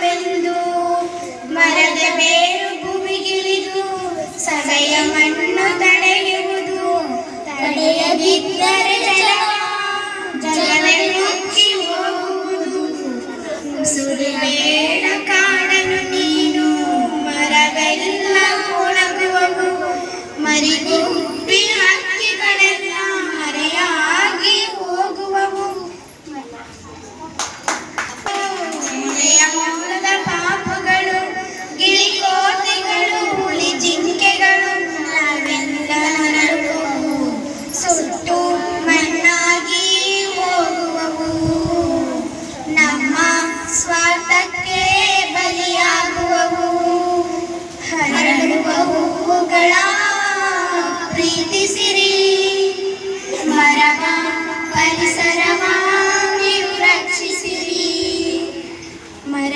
ಬೆಂದು ಮರದ ಬೇರು ಭೂಮಿಗಿಳಿದು ಸದಯ ಮಣ್ಣು ತಡೆಯುವುದು. ತಡೆಯದಿದ್ದರೆ ಜಲ ಜಲವೇ ಮುಚ್ಚಿ ಹೋಗುವುದು. ಸುರಿಬೇಡ ಕಾಡನು ನೀನು ಮರವೆಲ್ಲ ಒಣಗುವವು. ಮರಿಗೂ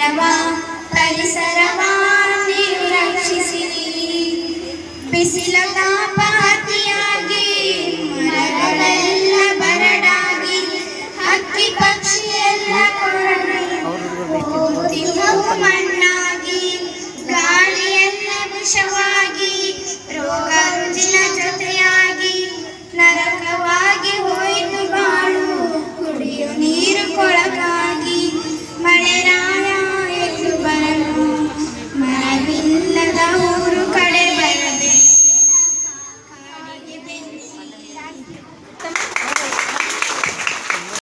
ನೆರವಾ ಪರಿಸರವಾ ನೀನು ರಕ್ಷಿಸಿರಿ ಬಿಸಿಲ ತಾಪ